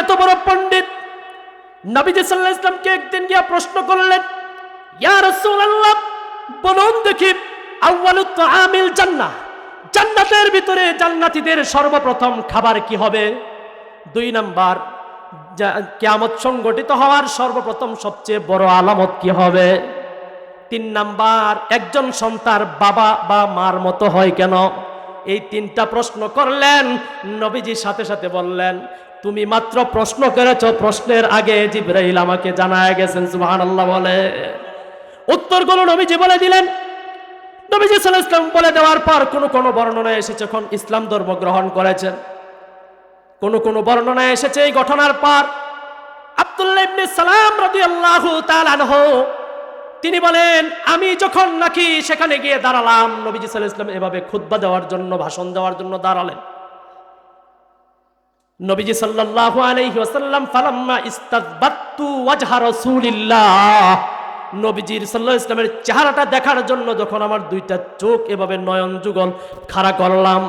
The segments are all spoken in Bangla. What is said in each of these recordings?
এত বড় পণ্ডিত নবীজি সাল্লাহ ইসলামকে একদিন গিয়া প্রশ্ন করলেন, ইয়া রাসূলুল্লাহ, বলুন দেখি আউয়ালু তাআমিল জান্নাহ, জান্নাতের ভিতরে জান্নাতীদের সর্বপ্রথম খাবার কি হবে? দুই নাম্বার কিয়ামত সংগঠিত হওয়ার সর্বপ্রথম সবচেয়ে বড় আলামত কি হবে? তিন নাম্বার, একজন সন্তান বাবা বা মার মতো হয় কেন? এই তিনটা প্রশ্ন করলেন, নবীজি সাথে সাথে বললেন তুমি মাত্র প্রশ্ন করেছ, প্রশ্নের আগে জিব্রাইল আমাকে জানায় গেছেন, সুবহানাল্লাহ বলে। উত্তরগুলো নবীজি বলে দিলেন। নবীজি আলাইহি ইসলাম বলে দেওয়ার পর কোন কোন বর্ণনা এসেছে যখন ইসলাম ধর্ম গ্রহণ করেছেন। কোন কোন বর্ণনা এসেছে এই ঘটনার পর আব্দুল্লাহ ইবনে সালাম রাদিয়াল্লাহু তাআলা আনহু, তিনি বলেন, আমি যখন নাকি সেখানে গিয়ে দাঁড়ালাম, নবীজি সাল্লাল্লাহু আলাইহি এভাবে খুতবা দেওয়ার জন্য, ভাষণ দেওয়ার জন্য দাঁড়ালেন। নবীজি সাল্লাল্লাহু আলাইহি ওয়াসাল্লাম, ফালাম্মা ইস্তাযবাতু ওয়াজহা রাসূলিল্লাহ। নবীজির আলাইহি ইসলামের চেহারাটা দেখার জন্য যখন আমার দুইটা চোখ এভাবে নয়ন যুগল খাড়া করলাম,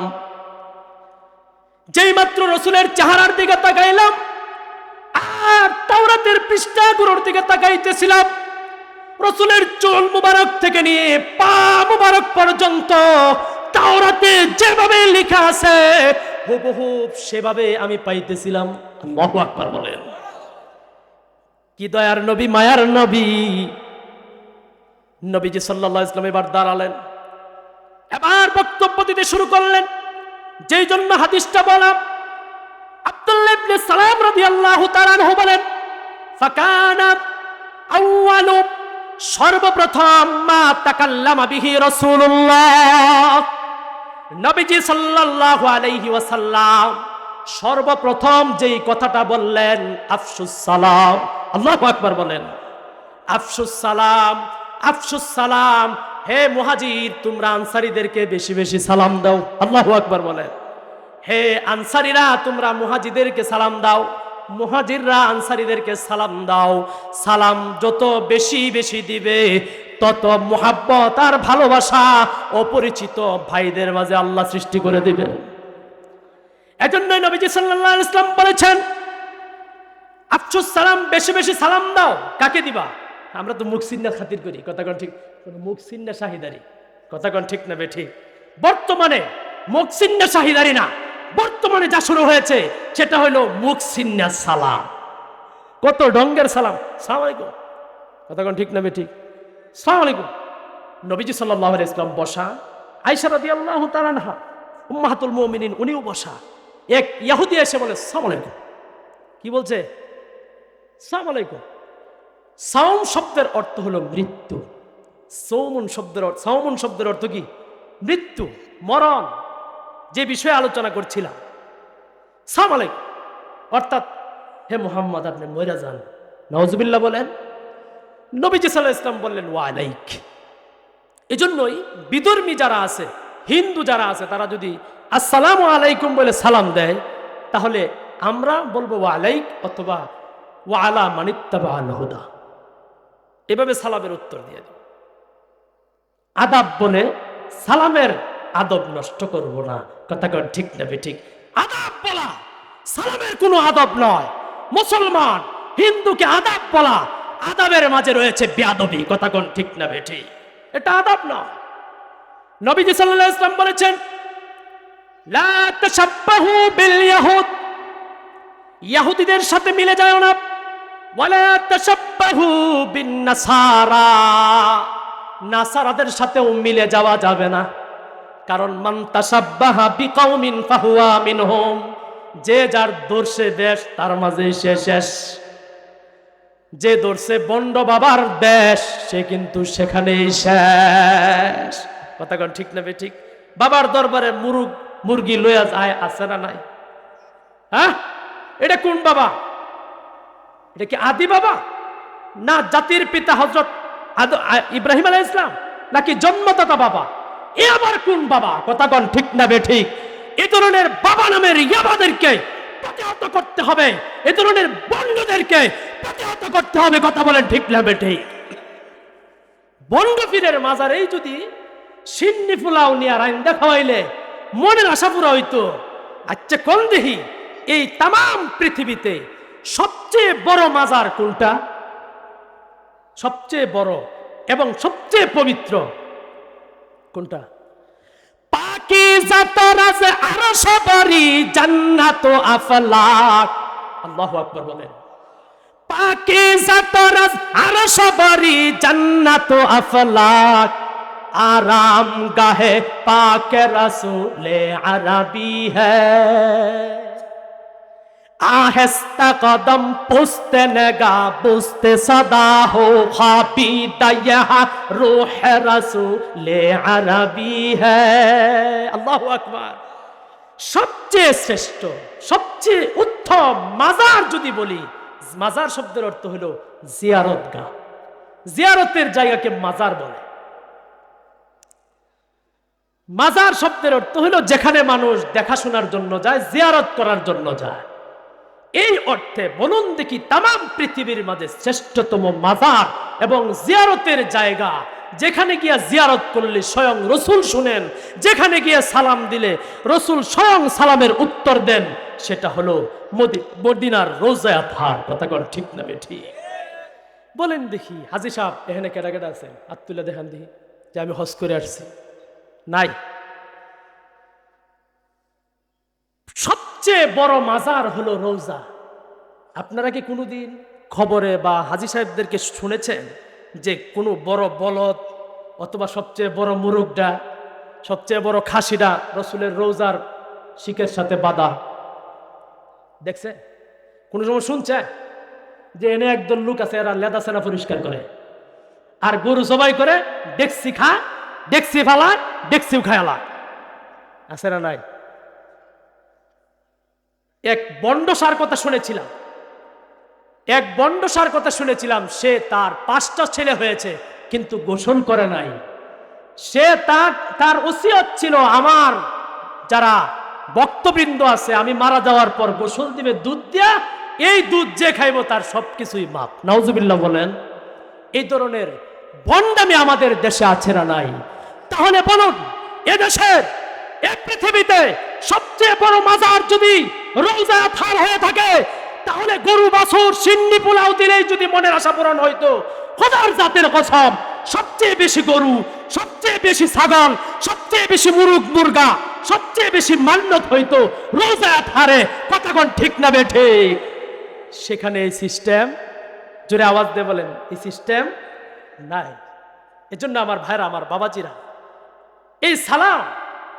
যেই মাত্র রসুলের চেহারার দিকে তাকাইলাম, আর তাওরাতের পৃষ্ঠাগুলোর দিকে তাকাইতেছিলাম, রসুলের চুল মুবারক থেকে নিয়ে পা মুবারক পর্যন্ত তাওরাতে যেভাবে লেখা আছে হুবহু সেভাবে আমি পাইতেছিলাম। বলেন। কি দয়ার নবী, মায়ার নবী। নবীজি ইসলাম এবার দাঁড়ালেন। এবার বক্তব্য দিতে শুরু করলেন। যেই জন্য হাদিসটা বলাম আব্দুল্লাহ সালাম বলেন সর্বপ্রথম মা তাকাল্লামা বিহি রাসূলুল্লাহ। নবীজি সাল্লাল্লাহু আলাইহি ওয়াসাল্লাম সর্বপ্রথম যেই কথাটা বললেন, আফসুস সালাম। আল্লাহু আকবার বলেন, আফসুস সালাম আফসুস সালাম। হে মুহাজির, তোমরা আনসারীদেরকে বেশি বেশি সালাম দাও। আল্লাহু আকবার বলেন, হে আনসারীরা, তোমরা মুহাজিদেরকে সালাম দাও। মুহাজিররা আনসারীদেরকে সালাম দাও। সালাম যত বেশি বেশি দিবে তত মোহাব্বত আর ভালোবাসা অপরিচিত ভাইদের মাঝে আল্লাহ সৃষ্টি করে দিবেন এজন্যই নবীজি আলাইহি ইসলাম বলেছেন, আফসুস, সালাম, বেশি বেশি সালাম দাও, কাকে দিবা? আমরা তো মুখ সিন্নার খাতির করি, কথা ঠিক মুখ সিন্না শাহিদারি, কথা কোন ঠিক না বে ঠিক বর্তমানে মুখ সিন্না শাহিদারি না, বর্তমানে যা শুরু হয়েছে, সেটা হলো মুখ সিন্না সালাম। কত ডঙ্গের সালাম সালাম কথা ঠিক না বে ঠিক সালাম আলাইকুম। নবীজি আলাইহি ইসলাম বসা। আয়েশা রাদিয়াল্লাহু তাআলা আনহা, উম্মাহাতুল মুমিনিন, উনিও বসা। এক ইহুদি এসে বলে, সালাম কি বলছে? সালাম আলাইকুম। সাউম শব্দের অর্থ হলো মৃত্যু। সৌমন শব্দের অর্থ সাউমন শব্দের অর্থ কি? মৃত্যু, মরণ। যে বিষয়ে আলোচনা করছিলাম। সালাম আলাইকুম। অর্থাৎ, হে মোহাম্মদ, আপনি মরে যান। নওয়াজবিল্লাহ বলেন নবীজি সাল্লাহ ইসলাম বললেন ওয়ালাইক এজন্যই বিধর্মী যারা আছে, হিন্দু যারা আছে, তারা যদি আসসালামু আলাইকুম বলে সালাম দেয়, তাহলে আমরা বলব ওয়ালাইক অথবা ওয়ালা মানিত্তাবা আল হুদা। এভাবে সালামের উত্তর দিয়ে দিই আদাব বলে, সালামের আদব নষ্ট করব না। কথা ঠিক না ঠিক? আদাব বলা, সালামের কোনো আদব নয়। মুসলমান হিন্দুকে আদাব বলা আদাবের মাঝে রয়েছে বেয়াদবি। কথা কোন ঠিক না বেঠি? এটা আদাব নয় নবীজি সাল্লাল্লাহু আলাইহি ইসলাম বলেছেন, লা তাশাব্বাহু বিল ইয়াহুদ। ইহুদিদের সাথে মিলে যায় না। ওয়ালা তাশাব্বাহু বিন নাসারা। নাসারাদের সাথেও মিলে যাওয়া যাবে না। কারণ, মান তাশাব্বাহা বিকাউমিন ফাহুয়া মিনহুম। যে যার দর্শে দেশ, তার মাঝে সে শেষ। যে দর্শে বন্ড বাবার দেশ, সে কিন্তু সেখানেই শেষ। কথা কন ঠিক না বে ঠিক? বাবার দরবারে মুরুগ, মুরগি লইয়া যায় আছে না নাই? হ্যাঁ? এটা কোন বাবা? এটা কি আদি বাবা? না জাতির পিতা হজরত ইব্রাহিম আলাহ ইসলাম নাকি জন্মদাতা বাবা? এ আবার কোন বাবা? কথা কন ঠিক না বে ঠিক? এ ধরনের বাবা নামের ইয়াবাদেরকে প্রতিহত করতে হবে। এ ধরনের বন্ডদেরকে প্রতিহত করতে হবে, কথা বলেন ঠিক না বে ঠিক বন্ড পীরের মাজারেই যদি সিন্নি ফুলাও নিয়ে দেখা হইলে মনের আশা পুরা হইতো। আচ্ছা কোন দেহি? এই তাম পৃথিবীতে সবচেয়ে বড় মাজার কোনটা? সবচেয়ে বড় এবং সবচেয়ে পবিত্র কোনটা? পাকিজাতরাজ আরশ বাড়ি জান্নাত আফলাক। আল্লাহু আকবার বলেন। পাকে জাতরাজ আর সবারই জান্নাত আফলাক আরাম গাহে পাকে রাসুলে আরাবি হে। আহেস্তা কদম পুস্তে নেগা বুঝতে সদা হো খাপি দয়া রাসুলে আরাবি হে। আল্লাহু আকবার। সবচেয়ে শ্রেষ্ঠ, সবচেয়ে উত্তম মাজার যদি বলি মাজার শব্দের অর্থ হলো জিয়ারত গা জিয়ারতের জায়গাকে মাজার বলে। মাজার শব্দের অর্থ হলো যেখানে মানুষ দেখাশোনার জন্য যায়, জিয়ারত করার জন্য যায়। এই অর্থে বলুন দেখি তাম পৃথিবীর মাঝে শ্রেষ্ঠতম মাজার এবং জিয়ারতের জায়গা যেখানে গিয়া জিয়ারত করলে স্বয়ং রসুল শুনেন, যেখানে গিয়ে সালাম দিলে রসুল স্বয়ং সালামের উত্তর দেন, সেটা হলো মদি- মদিনার রোজা থার কথা কন ঠিক না ঠিক বলেন দেখি, হাজি সাহেব, এখানে কেটা কেটা আছে হাত তুলে দেখান দেখি, যে আমি হজ করে আসছি। নাই। সবচেয়ে বড় মাজার হলো রোজা। আপনারা কি কোনোদিন খবরে বা হাজি সাহেবদেরকে শুনেছেন? যে কোনো বড় বলদ অথবা সবচেয়ে বড় মুরগটা সবচেয়ে বড় খাসিডা রসুলের রোজার শিখের সাথে বাধা। দেখছে? কোনো সময় শুনছে? যে এনে একদল লোক আছে, এরা লেদা সেনা পরিষ্কার করে। আর গরু সবাই করে, ডেক্সি খা, ডেক্সি ফালা, ডেক্সিও খায়ালা। আছে না নাই? এক বন্ড সার কথা শুনেছিলাম। এক বন্ডসার কথা শুনেছিলাম, সে তার পাঁচটা ছেলে হয়েছে, কিন্তু গোসল করে নাই। সে তার তার ওসিয়ত ছিল আমার যারা বক্তবৃন্দ আছে, আমি মারা যাওয়ার পর গোসল দিবে দুধ দিয়া, এই দুধ যে খাইব তার সবকিছুই মাপ। নাউজুবিল্লাহ বলেন, এই ধরনের বন্ডামি আমাদের দেশে আছে না নাই? তাহলে বলুন এ দেশের এ পৃথিবীতে সবচেয়ে বড় মাজার যদি রোজা থাল হয়ে থাকে তাহলে গরু, বাছুর, সিন্নি, পোলাও দিলেই যদি মনের আশা পূরণ হইতো, খোদার জাতের কসম, সবচেয়ে বেশি গরু, সবচেয়ে বেশি ছাগল, সবচেয়ে বেশি মুরুগ, মুরগা, সবচেয়ে বেশি মান্যত হইতো, রোজা থারে কথাক্ষণ ঠিক না বে ঠিক। সেখানে এই সিস্টেম, জোরে আওয়াজ দিয়ে বলেন, এই সিস্টেম নাই। এজন্য আমার ভাইরা, আমার বাবাজিরা, এই সালাম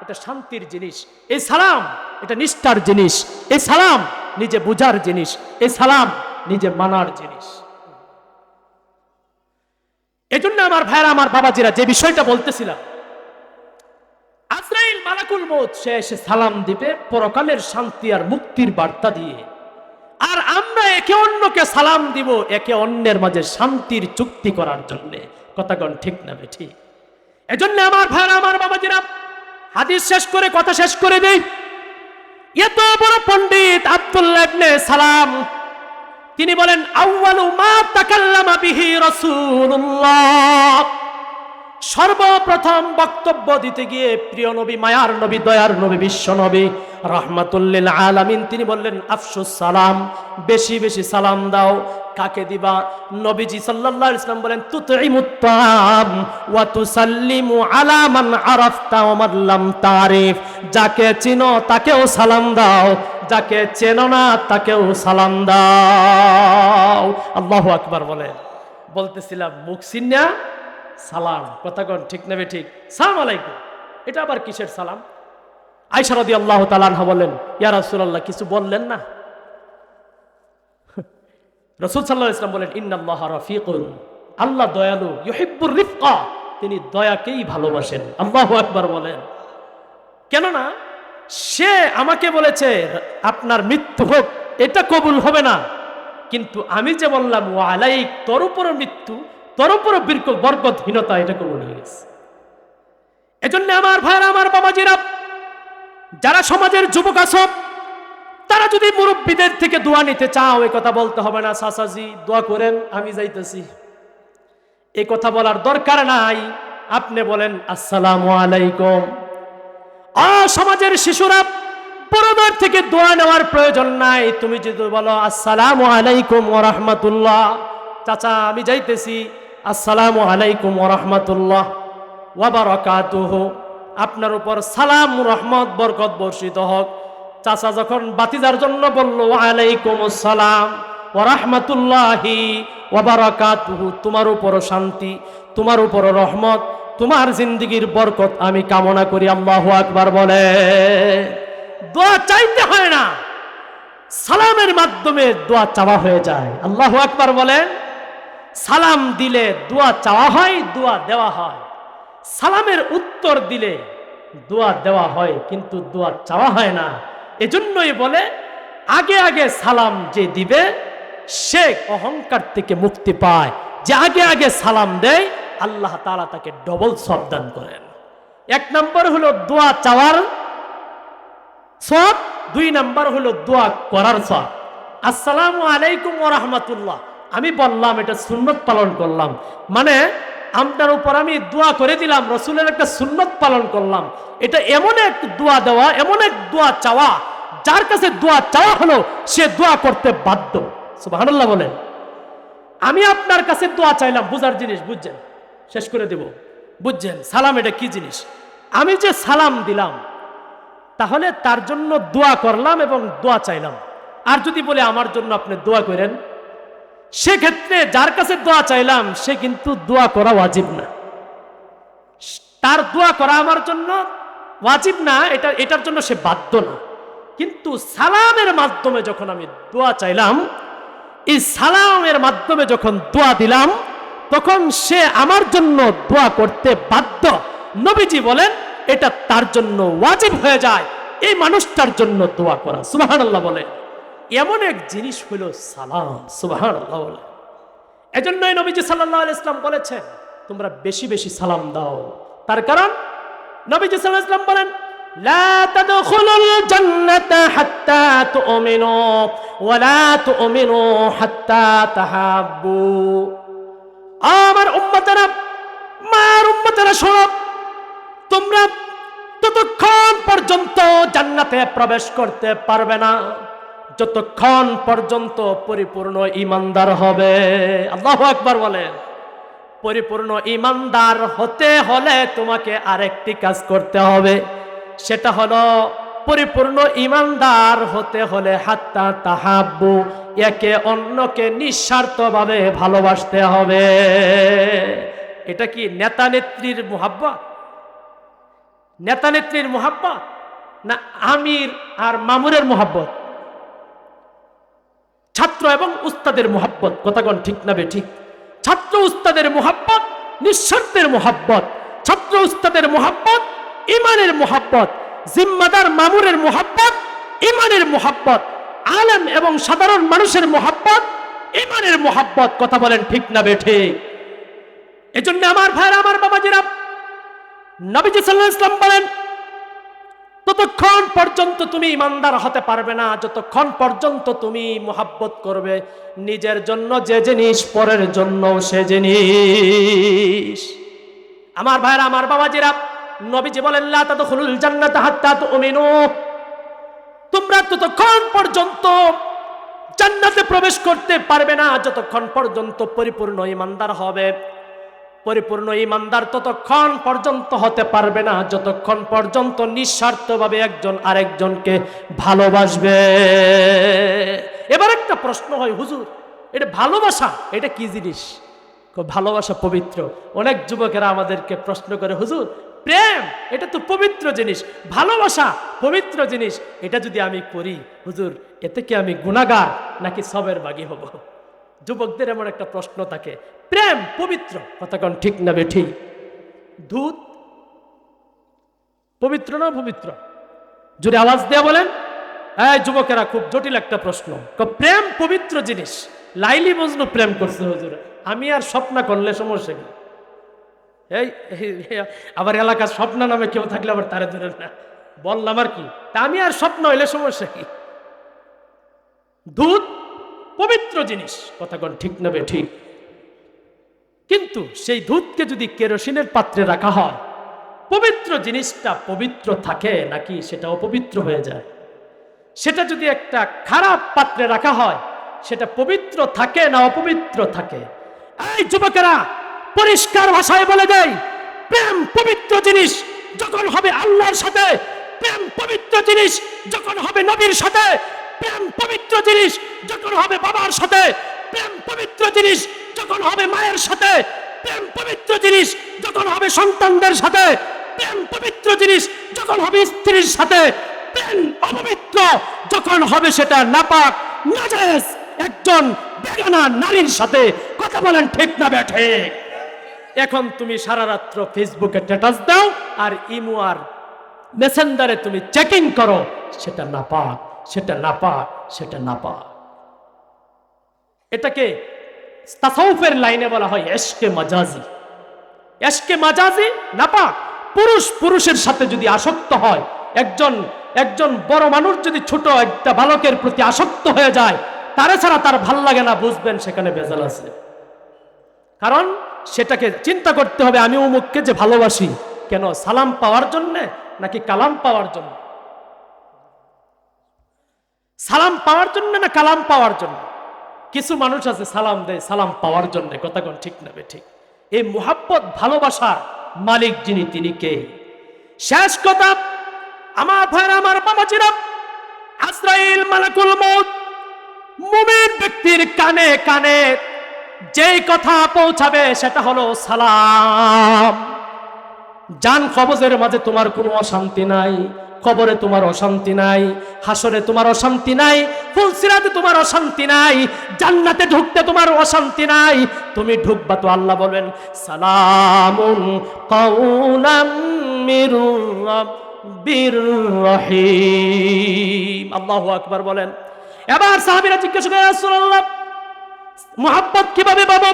এটা শান্তির জিনিস। এই সালাম, এটা নিষ্ঠার জিনিস। এই সালাম, নিজে বুঝার জিনিস। এই সালাম, নিজে মানার জিনিস। এজন্য আমার ভাইরা আমার বাবাজিরা, যে বিষয়টা বলতেছিলাম, আজরাইল মালাকুল মৌত সে এসে সালাম দিবে পরকালের শান্তি আর মুক্তির বার্তা দিয়ে। আর আমরা একে অন্যকে সালাম দিব একে অন্যের মাঝে শান্তির চুক্তি করার জন্য। কথাগণ ঠিক না ঠিক? এজন্য আমার ভাইরা আমার বাবাজিরা হাদিস শেষ করে, কথা শেষ করে দেই। এত বড় পণ্ডিত আব্দুল্লাহ ইবনে সালাম, তিনি বলেন, আউয়ালু মা তাকাল্লামা বিহি রাসূলুল্লাহ। সর্বপ্রথম বক্তব্য দিতে গিয়ে প্রিয় নবী, মায়ার নবী, দয়ার নবী, বিশ্ব নবী, রহমাতুল্লিল আলামিন, তিনি বললেন, আফসুস সালাম, বেশি বেশি সালাম দাও। কাকে দিবা? নবীজি সাল্লাল্লাহু আলাইহি ইসলাম বলেন তুতইমুত তাম ওয়া তুসাল্লিমু আলা মান আরাফতা ওয়া মান লাম তারিফ। যাকে চিনো তাকেও সালাম দাও, যাকে চেনো না তাকেও সালাম দাও। আল্লাহু আকবার বলেন। বলতেছিলাম, মুখ চিন্না সালাম। কথা কন ঠিক নেবে ঠিক? সালাম আলাইকুম। এটা আবার কিসের সালাম? আয়সা রদি আল্লাহ তালানহা বললেন ইয়া রাসূলুল্লাহ, কিছু বললেন না? রসুল সাল্লাহ ইসলাম বলেন, ইন্নাল্লাহ রফিকুন, আল্লাহ দয়ালু, ইউহিব্বুর রিফকা। তিনি দয়াকেই ভালোবাসেন। আল্লাহ একবার বলেন। কেননা, সে আমাকে বলেছে, আপনার মৃত্যু হোক, এটা কবুল হবে না। কিন্তু আমি যে বললাম ও আলাইক, তোর উপর মৃত্যু তোর উপর বীর্ক বরকতহীনতা এটা কবুল হয়ে গেছে এজন্য আমার ভাইরা আমার বাবাজিরা, যারা সমাজের যুবক আছো, তারা যদি মুরব্বীদের থেকে দোয়া নিতে চাও এই কথা বলতে হবে না। সাসাজি, দোয়া করেন, আমি যাইতেছি। এই কথা বলার দরকার নাই। আপনি বলেন, আসসালামু আলাইকুম। অ সমাজের শিশুরা, বড়দের থেকে দোয়া নেওয়ার প্রয়োজন নাই। তুমি যদি বলো, আসসালামু আলাইকুম ওয়া রাহমাতুল্লাহ। চাচা, আমি যাইতেছি। আসসালামু আলাইকুম ওয়া রাহমাতুল্লাহ ওয়া আপনার উপর সালাম, রহমত, বরকত বর্ষিত হোক। চাচা যখন বাতিজার জন্য বলল আলাইকুম আসসালাম ও রহমতুল্লাহি ওবারাকাতুহু তোমার উপর শান্তি, তোমার উপর রহমত, তোমার জিন্দগির বরকত আমি কামনা করি। আল্লাহু আকবার বলে, দোয়া চাইতে হয় না। সালামের মাধ্যমে দোয়া চাওয়া হয়ে যায়। আল্লাহু আকবার বলেন সালাম দিলে দোয়া চাওয়া হয়, দোয়া দেওয়া হয়। সালামের উত্তর দিলে দোয়া দেওয়া হয়, কিন্তু দোয়া চাওয়া হয় না। এজন্যই বলে, আগে আগে সালাম যে দিবে, সে অহংকার থেকে মুক্তি পায়। যে আগে আগে সালাম দেয়, আল্লাহ তালা তাকে ডবল সাবধান করেন। এক নম্বর হলো দোয়া চাওয়ার সব দুই নম্বর হলো দোয়া করার সব আসসালামু আলাইকুম ওয়া রাহমাতুল্লাহ। আমি বললাম, এটা সুন্নত পালন করলাম। মানে আপনার উপর আমি দোয়া করে দিলাম, রসুলের একটা সুন্নত পালন করলাম। এটা এমন এক দোয়া দেওয়া, এমন এক দোয়া চাওয়া, যার কাছে দোয়া চাওয়া হলো, সে দোয়া করতে বাধ্য। সুবহানাল্লাহ বলেন। আমি আপনার কাছে দোয়া চাইলাম, বুঝার জিনিস বুঝছেন? শেষ করে দেব। বুঝছেন? সালাম এটা কি জিনিস? আমি যে সালাম দিলাম, তাহলে তার জন্য দোয়া করলাম এবং দোয়া চাইলাম। আর যদি বলে, আমার জন্য আপনি দোয়া করেন সেক্ষেত্রে যার কাছে দোয়া চাইলাম, সে কিন্তু দোয়া করা ওয়াজিব না। তার দোয়া করা আমার জন্য ওয়াজিব না, এটা, এটার জন্য সে বাধ্য না। কিন্তু সালামের মাধ্যমে যখন আমি দোয়া চাইলাম, এই সালামের মাধ্যমে যখন দোয়া দিলাম, তখন সে আমার জন্য দোয়া করতে বাধ্য। নবীজি বলেন, এটা তার জন্য ওয়াজিব হয়ে যায়, এই মানুষটার জন্য দোয়া করা। সুবহানাল্লাহ বলে। এমন এক জিনিস হলো সালাম সুবহানাল্লাহ বলে এজন্যই নবীজি সাল্লাল্লাহু আলাইহি ইসলাম বলেছেন তোমরা বেশি বেশি সালাম দাও তার কারণ নবীজি সাল্লাল্লাহু আলাইহি ইসলাম বলেন لا تدخلوا الجنة حتى تؤمنوا ولا تؤمنوا حتى تحابوا আমার উম্মতেরা মার উম্মতেরা শোনো তোমরা ততক্ষণ পর্যন্ত জান্নাতে প্রবেশ করতে পারবে না যতক্ষণ পর্যন্ত পরিপূর্ণ ইমানদার হবে। আল্লাহ একবার বলেন। পরিপূর্ণ ইমানদার হতে হলে তোমাকে আরেকটি কাজ করতে হবে। সেটা হলো পরিপূর্ণ ইমানদার হতে হলে হাত্তা তাহাব্বু, একে অন্যকে নিঃস্বার্থভাবে ভালোবাসতে হবে। এটা কি নেতা নেত্রীর মোহাব্বত? নেতা নেত্রীর মোহাব্বত না আমির আর মামুরের মোহাব্বত? ছাত্র এবং উস্তাদের মোহাব্বত। কথাগণ ঠিক না ঠিক? ছাত্র উস্তাদের মোহাব্বত নিঃস্বার্থের মোহাব্বত। ছাত্র উস্তাদের মোহাব্বত, ইমানের মোহাব্বত। জিম্মাদার মামুরের মোহাব্বত, ইমানের মোহাব্বত। আলেম এবং সাধারণ মানুষের মোহাব্বত, ইমানের মোহাব্বত। কথা বলেন ঠিক না বে ঠিক? এজন্য আমার ভাইরা আমার বাবা বাবাজিরা, নবীজি সাল্লাহ ইসলাম বলেন ততক্ষণ পর্যন্ত তুমি ইমানদার হতে পারবে না, যতক্ষণ পর্যন্ত তুমি মোহাব্বত করবে, নিজের জন্য যে জিনিস, পরের জন্য সে জিনিস। আমার ভাইরা, আমার বাবা বাবাজিরা, নবীজি বলেন তাদখুলুল জান্নাতা হাত্তা তুমিনু। তোমরা ততক্ষণ পর্যন্ত জান্নাতে প্রবেশ করতে পারবে না, যতক্ষণ পর্যন্ত পরিপূর্ণ ইমানদার হবে। পরিপূর্ণ ইমানদার ততক্ষণ পর্যন্ত হতে পারবে না, যতক্ষণ পর্যন্ত নিঃস্বার্থভাবে একজন আরেকজনকে ভালোবাসবে। এবার একটা প্রশ্ন হয়, হুজুর, এটা ভালোবাসা, এটা কি জিনিস? কো- ভালোবাসা পবিত্র। অনেক যুবকেরা আমাদেরকে প্রশ্ন করে, হুজুর, প্রেম, এটা তো পবিত্র জিনিস, ভালোবাসা পবিত্র জিনিস, এটা যদি আমি করি, হুজুর, এতে কি আমি গুণাগার নাকি সবের বাগি হব? যুবকদের এমন একটা প্রশ্ন থাকে প্রেম পবিত্র। কথাক্ষণ ঠিক না বেঠি? দুধ পবিত্র না পবিত্র? যদি আওয়াজ দেয়া বলেন হ্যাঁ যুবকেরা, খুব জটিল একটা প্রশ্ন। প্রেম পবিত্র জিনিস। লাইলি মজনু প্রেম করছে হুজুর। আমি আর স্বপ্ন করলে সমস্যা কি? এই, এই- এই- আবার এলাকার স্বপ্ন নামে কেউ থাকলে আবার তারে ধরে না। বললাম আর কি, তা আমি আর স্বপ্ন হইলে সমস্যা কি? দুধ পবিত্র জিনিস। কথা কথাগণ ঠিক নেবে ঠিক কিন্তু সেই দুধকে যদি কেরোসিনের পাত্রে রাখা হয়, পবিত্র জিনিসটা পবিত্র থাকে নাকি সেটা অপবিত্র হয়ে যায়? সেটা যদি একটা খারাপ পাত্রে রাখা হয়, সেটা পবিত্র থাকে না অপবিত্র থাকে? এই যুবকেরা, পরিষ্কার ভাষায় বলে দেয় প্রেম পবিত্র জিনিস যখন হবে আল্লাহর সাথে, প্রেম পবিত্র জিনিস যখন হবে নবীর সাথে, প্রেম পবিত্র জিনিস যখন হবে বাবার সাথে, প্রেম পবিত্র জিনিস যখন হবে মায়ের সাথে, প্রেম পবিত্র জিনিস যখন হবে সন্তানদের সাথে, প্রেম পবিত্র জিনিস যখন হবে স্ত্রীর সাথে, প্রেম অপবিত্র যখন হবে সেটা নাপাক, নাজায়েজ, একজন বেগানা নারীর সাথে। কথা বলেন ঠিক না ব্যাঠে এখন তুমি সারা রাত্র ফেসবুকে স্ট্যাটাস দাও আর ইমো আর মেসেঞ্জারে তুমি চেকিং করো, সেটা নাপাক সেটা নাপাক সেটা নাপাক। এটাকে তাসাউফের লাইনে বলা হয় এশকে মাজাজি। এশকে মাজাজি নাপাক। পুরুষ পুরুষের সাথে যদি আসক্ত হয়, একজন একজন বড় মানুষ যদি ছোট একটা বালকের প্রতি আসক্ত হয়ে যায়, তারা ছাড়া তার ভালো লাগে না, বুঝবেন সেখানে ভেজাল আছে। কারণ সেটাকে চিন্তা করতে হবে, আমি অমুককে যে ভালোবাসি। কেন, সালাম পাওয়ার জন্য নাকি কালাম পাওয়ার জন্য? সালাম পাওয়ার জন্য না কালাম পাওয়ার জন্য? কিছু মানুষ আছে, সালাম দেয়, সালাম পাওয়ার জন্য। কথা কোন ঠিক না বে ঠিক? এই মোহাব্বত, ভালোবাসার মালিক যিনি, তিনি কে? শেষ কথা, আমার ভাইয়ের আমার বাবাজিরা, আজরাইল মালাকুল মউত, মুমিন ব্যক্তির কানে কানে যেই কথা পৌঁছাবে, সেটা হলো সালাম। জান কবজের মাঝে তোমার কোনো অশান্তি নাই, কবরে তোমার অশান্তি নাই, হাসরে তোমার অশান্তি নাই, ফুলসিরাতে তোমার অশান্তি নাই, জান্নাতে ঢুকতে তোমার অশান্তি নাই, তুমি ঢুকবা তো আল্লাহ বলবেন, সালামুন কাউলাম মির রহিম। আল্লাহু আকবার বলেন। এবার সাহাবীরা জিজ্ঞাসা করে রাসূলুল্লাহ, মোহাব্বত কীভাবে পাবো?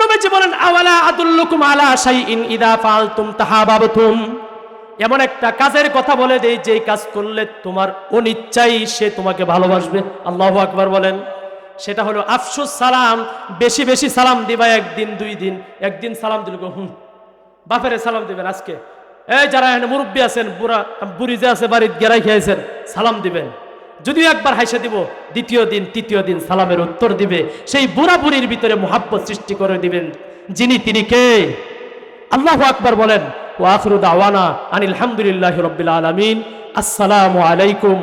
নবীজি বলেন, আওয়ালা আদুল্লুকুম আলা শাইইন ইদা ফালতুম তাহাবাবতুম? এমন একটা কাজের কথা বলে দেই, যেই কাজ করলে তোমার অনিচ্ছাই সে তোমাকে ভালোবাসবে। আল্লাহু আকবার বলেন। সেটা হলো আফসুস সালাম, বেশি বেশি সালাম দিবা একদিন, দুই দিন। একদিন সালাম দিল হুম, বাপেরে সালাম দিবেন আজকে। এই যারা এখানে মুরব্বী আছেন, বুড়া বুড়ি যে আছে বাড়ির, গেরাই খেয়েছেন, সালাম দিবেন। যদিও একবার হাসে দিব, দ্বিতীয় দিন, তৃতীয় দিন সালামের উত্তর দিবে। সেই বুড়া বুড়ির ভিতরে মোহাব্বত সৃষ্টি করে দিবেন। যিনি তিনি কে? আল্লাহ আকবার বলেন ও আখরুদ আওয়ানা আনিল রবিল আলমিন। আসসালামু আলাইকুম